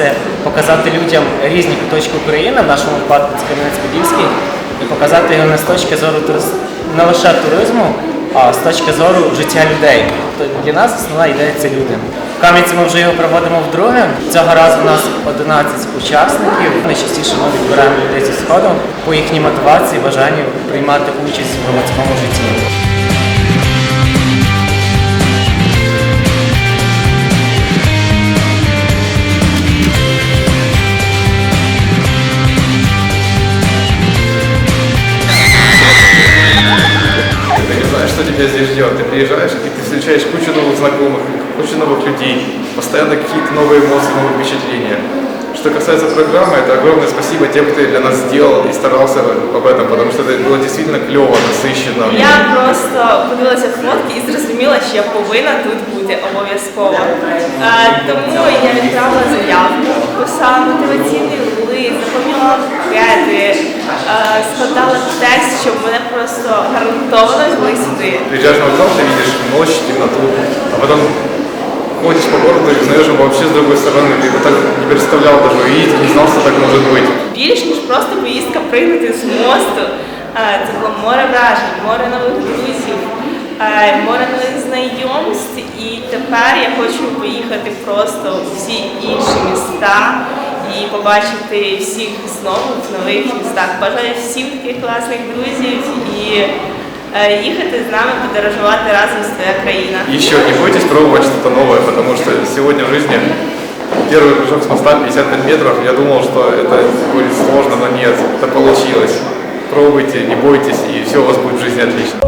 це показати людям різні куточки України, в нашому випадку це Кам'янець-Подільський, і показати його не з точки зору не лише туризму, а з точки зору життя людей. Тобто для нас основна ідея це люди. В Кам'янці ми вже його проводимо вдруге. Цього разу у нас 11 учасників. Найчастіше ми відбираємо людей зі сходу по їхній мотивації, бажанню приймати участь в громадському житті. что тебя здесь ждет. Ты приезжаешь, и ты встречаешь кучу новых знакомых, кучу новых людей, постоянно какие-то новые эмоции, новые впечатления. Что касается программы, это огромное спасибо тем, кто для нас сделал и старался об этом, потому что это было действительно клево, насыщенно. Я просто подивилася фотки і зрозуміла, що я повинна тут бути обов'язково. Е, тому я відправила заявку, писала мотиваційний складала тест, щоб мене просто гарантовано взяли сюди. Приезжаешь на вокзал, ты видишь ночь, темноту, а потом ходишь по городу и узнаешь его вообще с другой стороны. Ты его так не представлял даже увидеть, не знал, что так может быть. Більш ніж просто поїздка пригнути з мосту. Е, Це було море вражень, море нових друзів, е, море нових знайомств. І тепер я хочу поїхати просто у всі інші міста і побачити всіх знову в нових містах. Бажаю всім таких класних друзів і е, їхати з нами подорожувати разом з твоя країна. Еще не бойтесь пробовать что-то новое, потому что сегодня в жизни первый прыжок с моста 55 метров. Я думал, что это будет сложно, но нет, это получилось. Пробуйте, не бойтесь, и все у вас будет в жизни отлично.